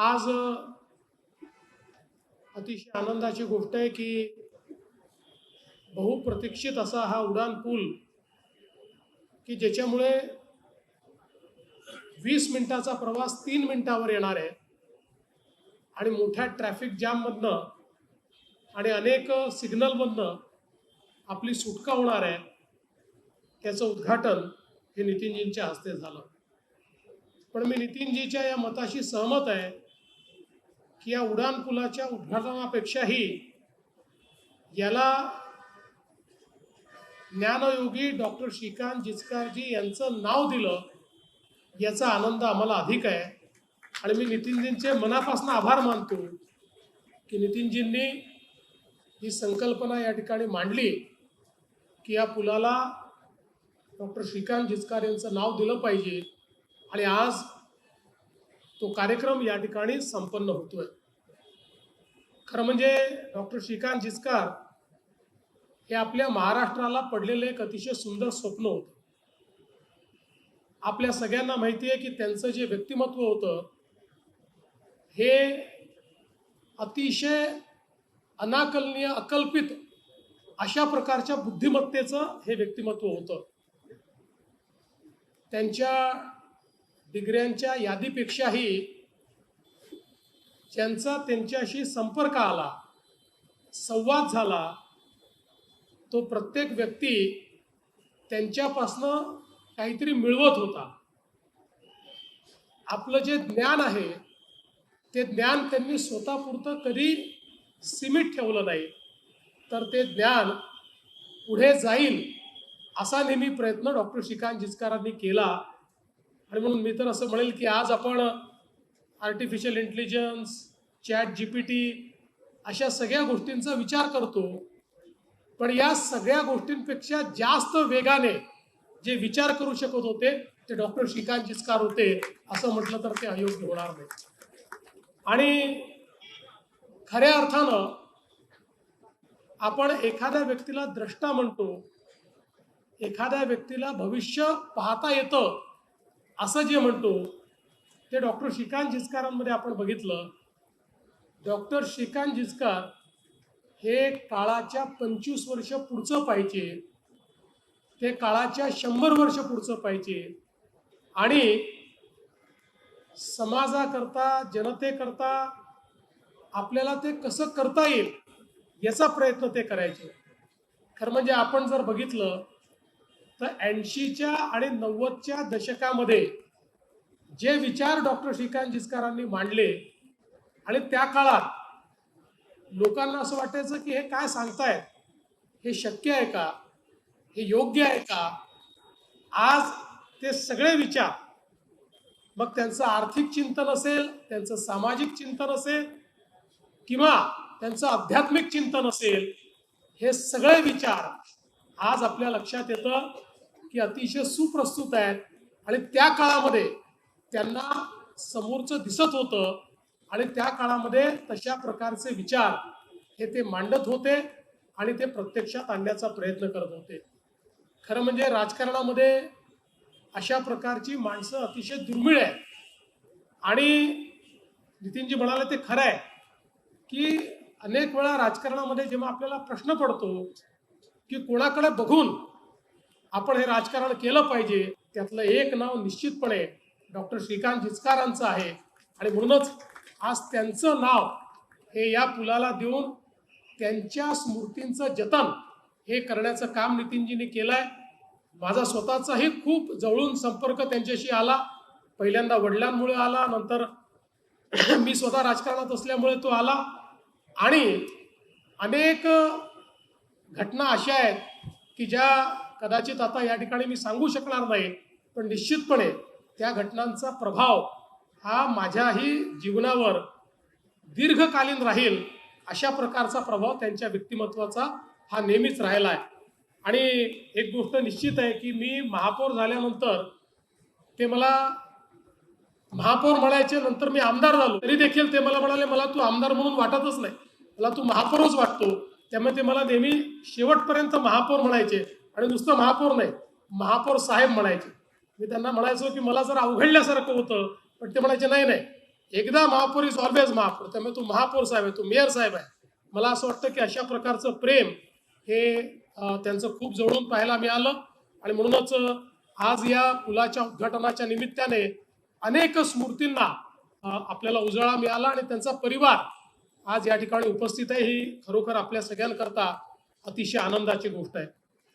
आज अतिशय आनंदाची गोष्ट आहे की बहुप्रतीक्षित असा हा उडान पूल की ज्याच्यामुळे वीस मिनिटाचा प्रवास तीन मिनिटावर येणार आहे. आणि मोठ्या ट्रॅफिक जॅममधनं आणि अनेक सिग्नलमधनं आपली सुटका होणार आहे. त्याचं उद्घाटन हे नितीनजींच्या हस्ते झालं. पण मी नितीनजीच्या या मताशी सहमत आहे. की या उडान पुलाच्या उद्घाटनापेक्षाही याला ज्ञानयोगी डॉक्टर श्रीकांत जिचकारजी यांचं नाव दिलं याचा आनंद आम्हाला अधिक आहे. आणि मी नितीनजींचे मनापासून आभार मानतो की नितीनजींनी ही संकल्पना या ठिकाणी मांडली की या पुलाला डॉक्टर श्रीकांत जिचकार यांचं नाव दिलं पाहिजे. आणि आज तो कार्यक्रम या ठिकाणी संपन्न होतोय. खरं म्हणजे डॉक्टर श्रीकांत जिचकार हे आपल्या महाराष्ट्राला पडलेलं एक अतिशय सुंदर स्वप्न होतं. आपल्या सगळ्यांना माहिती आहे की त्यांचं जे व्यक्तिमत्व होतं हे अतिशय अनाकलनीय अकल्पित अशा प्रकारच्या बुद्धिमत्तेचं हे व्यक्तिमत्व होतं. त्यांच्या डिग्र्यांच्या यादीपेक्षाही ज्यांचा त्यांच्याशी संपर्क आला संवाद झाला तो प्रत्येक व्यक्ती त्यांच्यापासनं काहीतरी मिळवत होता. आपलं जे ज्ञान आहे ते ज्ञान त्यांनी स्वतःपुरतं कधी सीमित ठेवलं नाही. तर ते ज्ञान पुढे जाईल असा नेहमी प्रयत्न डॉक्टर श्रीकांत जिचकारांनी केला. आणि म्हणून मी तर असं म्हणेल की आज आपण artificial intelligence chat G P T अशा सगळ्या गोष्टींचा विचार करतो. पण या सगळ्या गोष्टींपेक्षा जास्त वेगाने जे विचार करू शकत होते ते डॉक्टर श्रीकांत जिचकार होते असं म्हटलं तर ते अयोग्य होणार नाही. आणि खऱ्या अर्थानं आपण एखाद्या व्यक्तीला द्रष्टा म्हणतो एखाद्या व्यक्तीला भविष्य पाहता येतं असं जे म्हणतो ते डॉक्टर श्रीकांत जिचकारांमध्ये आपण बघितलं. डॉक्टर श्रीकांत जिचकार हे काळाच्या पंचवीस वर्ष पुढचं पाहिजे. ते काळाच्या शंभर वर्ष पुढचं पाहिजे. आणि समाजाकरता जनतेकरता आपल्याला ते कसं करता येईल याचा प्रयत्न ते करायचे. खरं म्हणजे आपण जर बघितलं तर ऐंशीच्या आणि नव्वदच्या दशकामध्ये जे विचार डॉक्टर श्रीकांत जिचकारांनी मांडले आणि त्या काळात लोकांना असं वाटायचं की हे काय सांगतायत? हे शक्य आहे का? हे योग्य आहे का? आज ते सगळे विचार मग त्यांचं आर्थिक चिंतन असेल त्यांचं सामाजिक चिंतन असेल किंवा त्यांचं आध्यात्मिक चिंतन असेल हे सगळे विचार आज आपल्या लक्षात येतं. की अतिशय सुप्रस्तुत आहेत. आणि त्या काळामध्ये त्यांना समोरचं दिसत होतं. आणि त्या काळामध्ये तशा प्रकारचे विचार हे ते मांडत होते आणि ते प्रत्यक्षात आणण्याचा प्रयत्न करत होते. खरं म्हणजे राजकारणामध्ये अशा प्रकारची माणसं अतिशय दुर्मिळ आहेत. आणि नितीनजी म्हणाले ते खरं आहे की अनेक वेळा राजकारणामध्ये जेव्हा आपल्याला प्रश्न पडतो की कोणाकडे बघून आपण हे राजकारण केलं पाहिजे. त्यातलं एक नाव निश्चितपणे डॉक्टर श्रीकांत जिचकारांचं आहे. आणि म्हणूनच आज त्यांचं नाव हे या पुलाला देऊन त्यांच्या स्मृतींचं जतन हे करण्याचं काम नितीनजींनी केलं आहे माझा स्वतःचाही खूप जवळून संपर्क त्यांच्याशी आला. पहिल्यांदा वडिलांमुळे आला नंतर मी स्वतः राजकारणात असल्यामुळे तो आला. आणि अनेक घटना अशा आहेत की ज्या कदाचित आता या ठिकाणी मी सांगू शकणार नाही पण निश्चितपणे त्या घटनांचा प्रभाव हा माझ्याही जीवनावर दीर्घकालीन राहील अशा प्रकारचा प्रभाव त्यांच्या व्यक्तिमत्वाचा हा नेहमीच राहिला आहे. आणि एक गोष्ट निश्चित आहे की मी महापौर झाल्यानंतर ते मला महापौर म्हणायचे नंतर मी आमदार झालो. तरी देखील ते मला म्हणाले मला तू आमदार म्हणून वाटतच नाही. मला तू महापौरच वाटतो. त्यामुळे ते मला नेहमी शेवटपर्यंत महापौर म्हणायचे आणि नुसतं महापौर नाही महापौर साहेब म्हणायचे. मी त्यांना म्हणायचो की मला जर अवघडल्यासारखं होतं पण ते म्हणायचे नाही नाही एकदा महापौर इज ऑलवेज महापौर त्यामुळे तू महापौर साहेब आहे तू मेयर साहेब आहे. मला असं वाटतं की अशा प्रकारचं प्रेम हे त्यांचं खूप जवळून पाहायला मिळालं आणि म्हणूनच आज या पुलाच्या उद्घाटनाच्या निमित्ताने अनेक स्मृतींना आपल्याला उजाळा मिळाला आणि त्यांचा परिवार आज या ठिकाणी उपस्थित आहे ही खरोखर आपल्या सगळ्यांकरता अतिशय आनंदाची गोष्ट आहे.